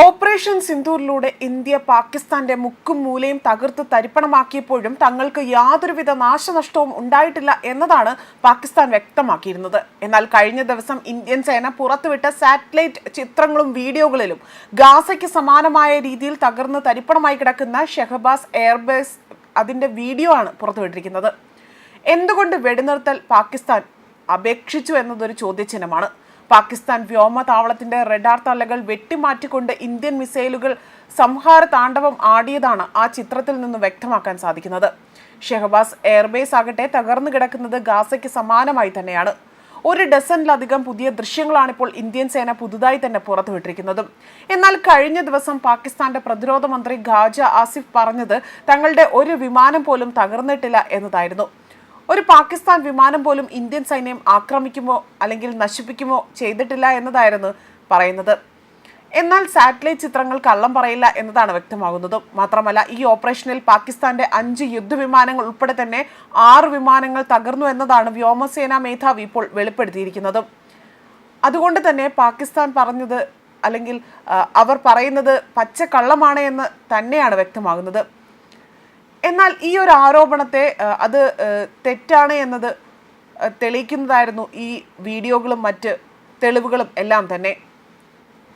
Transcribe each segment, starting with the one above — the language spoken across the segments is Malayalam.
ഓപ്പറേഷൻ സിന്ദൂറിലൂടെ ഇന്ത്യ പാകിസ്ഥാന്റെ മുക്കും മൂലയും തകർത്ത് തരിപ്പണമാക്കിയപ്പോഴും തങ്ങൾക്ക് യാതൊരുവിധ നാശനഷ്ടവും ഉണ്ടായിട്ടില്ല എന്നതാണ് പാകിസ്ഥാൻ വ്യക്തമാക്കിയിരുന്നത്. എന്നാൽ കഴിഞ്ഞ ദിവസം ഇന്ത്യൻ സേന പുറത്തുവിട്ട സാറ്റലൈറ്റ് ചിത്രങ്ങളും വീഡിയോകളിലും ഗാസയ്ക്ക് സമാനമായ രീതിയിൽ തകർന്ന് തരിപ്പണമായി കിടക്കുന്ന ഷെഹബാസ് എയർബേസ് അതിന്റെ വീഡിയോ ആണ് പുറത്തുവിട്ടിരിക്കുന്നത്. എന്തുകൊണ്ട് വെടിനിർത്തൽ പാകിസ്ഥാൻ അപേക്ഷിച്ചു എന്നതൊരു ചോദ്യചിഹ്നമാണ്. പാകിസ്ഥാൻ വ്യോമതാവളത്തിന്റെ റഡാർ തലകൾ വെട്ടിമാറ്റിക്കൊണ്ട് ഇന്ത്യൻ മിസൈലുകൾ സംഹാര താണ്ഡവം ആടിയതാണ് ആ ചിത്രത്തിൽ നിന്ന് വ്യക്തമാക്കാൻ സാധിക്കുന്നത്. ഷെഹബാസ് എയർബേസ് ആകട്ടെ തകർന്നു കിടക്കുന്നത് ഗാസയ്ക്ക് സമാനമായി തന്നെയാണ്. ഒരു ഡസനിലധികം പുതിയ ദൃശ്യങ്ങളാണിപ്പോൾ ഇന്ത്യൻ സേന പുതുതായി തന്നെ പുറത്തുവിട്ടിരിക്കുന്നതും. എന്നാൽ കഴിഞ്ഞ ദിവസം പാകിസ്ഥാന്റെ പ്രതിരോധ മന്ത്രി ഖാജ ആസിഫ് പറഞ്ഞത് തങ്ങളുടെ ഒരു വിമാനം പോലും തകർന്നിട്ടില്ല എന്നതായിരുന്നു. ഒരു പാകിസ്ഥാൻ വിമാനം പോലും ഇന്ത്യൻ സൈന്യം ആക്രമിക്കുമോ അല്ലെങ്കിൽ നശിപ്പിക്കുമോ ചെയ്തിട്ടില്ല എന്നതായിരുന്നു പറയുന്നത്. എന്നാൽ സാറ്റലൈറ്റ് ചിത്രങ്ങൾ കള്ളം പറയില്ല എന്നതാണ് വ്യക്തമാകുന്നത്. മാത്രമല്ല ഈ ഓപ്പറേഷനിൽ പാകിസ്ഥാന്റെ അഞ്ച് യുദ്ധവിമാനങ്ങൾ ഉൾപ്പെടെ തന്നെ ആറ് വിമാനങ്ങൾ തകർന്നു എന്നതാണ് വ്യോമസേനാ മേധാവി ഇപ്പോൾ വെളിപ്പെടുത്തിയിരിക്കുന്നത്. അതുകൊണ്ട് തന്നെ പാകിസ്ഥാൻ പറഞ്ഞത് അല്ലെങ്കിൽ അവർ പറയുന്നത് പച്ചക്കള്ളമാണ് എന്ന് തന്നെയാണ് വ്യക്തമാകുന്നത്. എന്നാൽ ഈ ഒരു ആരോപണത്തെ അത് തെറ്റാണ് എന്നത് തെളിയിക്കുന്നതായിരുന്നു ഈ വീഡിയോകളും മറ്റ് തെളിവുകളും എല്ലാം തന്നെ.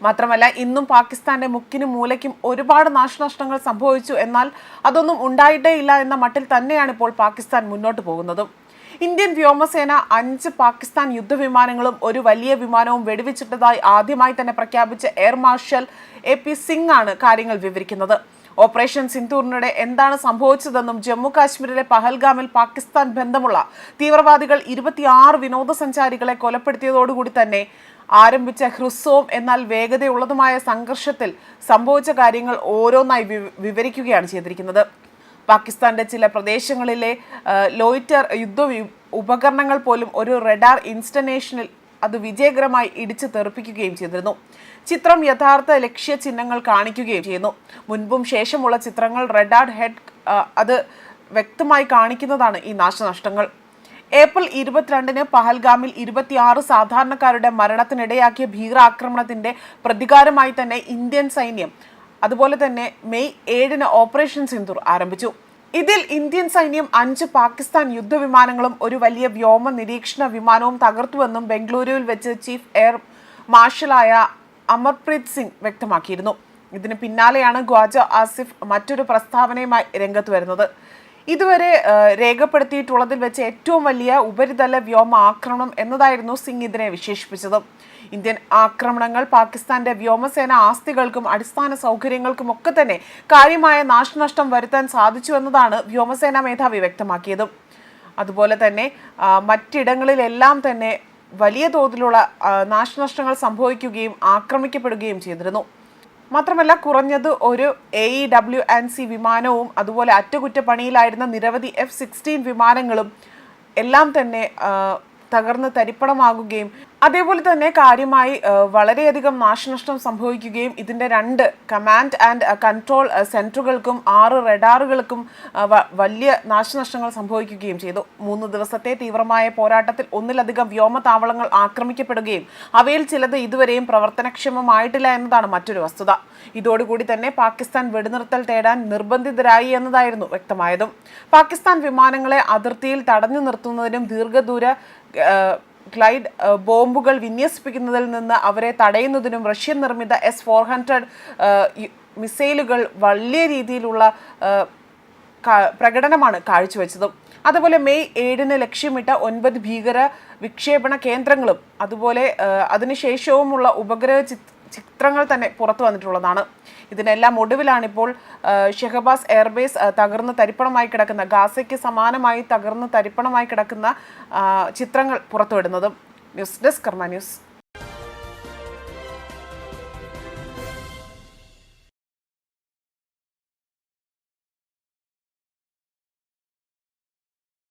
മാത്രമല്ല ഇന്നും പാകിസ്ഥാന്റെ മുക്കിനും മൂലയ്ക്കും ഒരുപാട് നാശനഷ്ടങ്ങൾ സംഭവിച്ചു. എന്നാൽ അതൊന്നും ഉണ്ടായിട്ടേ ഇല്ല എന്ന മട്ടിൽ തന്നെയാണ് ഇപ്പോൾ പാകിസ്ഥാൻ മുന്നോട്ട് പോകുന്നതും. ഇന്ത്യൻ വ്യോമസേന അഞ്ച് പാകിസ്ഥാൻ യുദ്ധവിമാനങ്ങളും ഒരു വലിയ വിമാനവും വെടിവെച്ചിട്ടതായി ആദ്യമായി തന്നെ പ്രഖ്യാപിച്ച air marshal A P Singh ആണ് കാര്യങ്ങൾ വിവരിക്കുന്നത്. ഓപ്പറേഷൻ സിന്ധൂറിനിടെ എന്താണ് സംഭവിച്ചതെന്നും ജമ്മു കാശ്മീരിലെ പഹൽഗാമിൽ പാകിസ്ഥാൻ ബന്ധമുള്ള തീവ്രവാദികൾ ഇരുപത്തിയാറ് വിനോദസഞ്ചാരികളെ കൊലപ്പെടുത്തിയതോടുകൂടി തന്നെ ആരംഭിച്ച ഹ്രസ്വവും എന്നാൽ വേഗതയുള്ളതുമായ സംഘർഷത്തിൽ സംഭവിച്ച കാര്യങ്ങൾ ഓരോന്നായി വിവരിക്കുകയാണ് ചെയ്തിരിക്കുന്നത്. പാകിസ്ഥാന്റെ ചില പ്രദേശങ്ങളിലെ ലോയിറ്റർ യുദ്ധ ഉപകരണങ്ങൾ പോലും ഒരു റഡാർ ഇൻസ്റ്റനേഷനിൽ അത് വിജയകരമായി ഇടിച്ചു തെറിപ്പിക്കുകയും ചെയ്തിരുന്നു. ചിത്രം യഥാർത്ഥ ലക്ഷ്യ ചിഹ്നങ്ങൾ കാണിക്കുകയും ചെയ്യുന്നു. മുൻപും ശേഷമുള്ള ചിത്രങ്ങൾ റെഡാർഡ് ഹെഡ് അത് വ്യക്തമായി കാണിക്കുന്നതാണ് ഈ നാശനഷ്ടങ്ങൾ. ഏപ്രിൽ ഇരുപത്തിരണ്ടിന് പഹൽഗാമിൽ ഇരുപത്തിയാറ് സാധാരണക്കാരുടെ മരണത്തിനിടയാക്കിയ ഭീകരാക്രമണത്തിന്റെ പ്രതികാരമായി തന്നെ ഇന്ത്യൻ സൈന്യം അതുപോലെ തന്നെ മെയ് ഏഴിന് ഓപ്പറേഷൻ സിന്ദൂർ ആരംഭിച്ചു. ഇതിൽ ഇന്ത്യൻ സൈന്യം അഞ്ച് പാകിസ്ഥാൻ യുദ്ധവിമാനങ്ങളും ഒരു വലിയ വ്യോമ നിരീക്ഷണ വിമാനവും തകർത്തുവെന്നും ബംഗളൂരുവിൽ വെച്ച് ചീഫ് എയർ മാർഷലായ അമർപ്രീത് സിംഗ് വ്യക്തമാക്കിയിരുന്നു. ഇതിന് പിന്നാലെയാണ് ഗ്വാജ ആസിഫ് മറ്റൊരു പ്രസ്താവനയുമായി രംഗത്ത് വരുന്നത്. ഇതുവരെ രേഖപ്പെടുത്തിയിട്ടുള്ളതിൽ വെച്ച് ഏറ്റവും വലിയ ഉപരിതല വ്യോമ ആക്രമണം എന്നതായിരുന്നു സിംഗ് ഇതിനെ വിശേഷിപ്പിച്ചത്. ഇന്ത്യൻ ആക്രമണങ്ങൾ പാകിസ്ഥാന്റെ വ്യോമസേന ആസ്തികൾക്കും അടിസ്ഥാന സൗകര്യങ്ങൾക്കും ഒക്കെ തന്നെ കാര്യമായ നാശനഷ്ടം വരുത്താൻ സാധിച്ചു എന്നതാണ് വ്യോമസേനാ മേധാവി വ്യക്തമാക്കിയത്. അതുപോലെ തന്നെ മറ്റിടങ്ങളിലെല്ലാം തന്നെ വലിയ തോതിലുള്ള നാശനഷ്ടങ്ങൾ സംഭവിക്കുകയും ആക്രമിക്കപ്പെടുകയും ചെയ്തിരുന്നു. മാത്രമല്ല കുറഞ്ഞത് ഒരു A E W and C വിമാനവും അതുപോലെ അറ്റകുറ്റപ്പണിയിലായിരുന്ന നിരവധി എഫ് സിക്സ്റ്റീൻ വിമാനങ്ങളും എല്ലാം തന്നെ തകർന്ന് തരിപ്പണമാകുകയും അതേപോലെ തന്നെ കാര്യമായി വളരെയധികം നാശനഷ്ടം സംഭവിക്കുകയും ഇതിന്റെ രണ്ട് കമാൻഡ് ആൻഡ് കൺട്രോൾ സെന്ററുകൾക്കും ആറ് റഡാറുകൾക്കും വലിയ നാശനഷ്ടങ്ങൾ സംഭവിക്കുകയും ചെയ്തു. മൂന്ന് ദിവസത്തെ തീവ്രമായ പോരാട്ടത്തിൽ ഒന്നിലധികം വ്യോമതാവളങ്ങൾ ആക്രമിക്കപ്പെടുകയും അവയിൽ ചിലത് ഇതുവരെയും പ്രവർത്തനക്ഷമമായിട്ടില്ല എന്നതാണ് മറ്റൊരു വസ്തുത. ഇതോടുകൂടി തന്നെ പാകിസ്ഥാൻ വെടിനിർത്തൽ തേടാൻ നിർബന്ധിതരായി എന്നതായിരുന്നു വ്യക്തമായതും. പാകിസ്ഥാൻ വിമാനങ്ങളെ അതിർത്തിയിൽ തടഞ്ഞു നിർത്തുന്നതിനും ദീർഘദൂര ഗ്ലൈഡ് ബോംബുകൾ വിന്യസിപ്പിക്കുന്നതിൽ നിന്ന് അവരെ തടയുന്നതിനും റഷ്യൻ നിർമ്മിത എസ് ഫോർ ഹൺഡ്രഡ് മിസൈലുകൾ വലിയ രീതിയിലുള്ള പ്രകടനമാണ് കാഴ്ചവെച്ചത്. അതുപോലെ മെയ് ഏഴിന് ലക്ഷ്യമിട്ട ഒൻപത് ഭീകര വിക്ഷേപണ കേന്ദ്രങ്ങളും അതുപോലെ അതിനുശേഷവുമുള്ള ഉപഗ്രഹ ചിത്- ചിത്രങ്ങൾ തന്നെ പുറത്തു വന്നിട്ടുള്ളതാണ്. ഇതിനെല്ലാം ഒടുവിലാണിപ്പോൾ ഷെഹബാസ് എയർബേസ് തകർന്ന് തരിപ്പണമായി കിടക്കുന്ന ഗാസയ്ക്ക് സമാനമായി തകർന്ന് തരിപ്പണമായി കിടക്കുന്ന ചിത്രങ്ങൾ പുറത്തുവിടുന്നതും. News desk Karma news.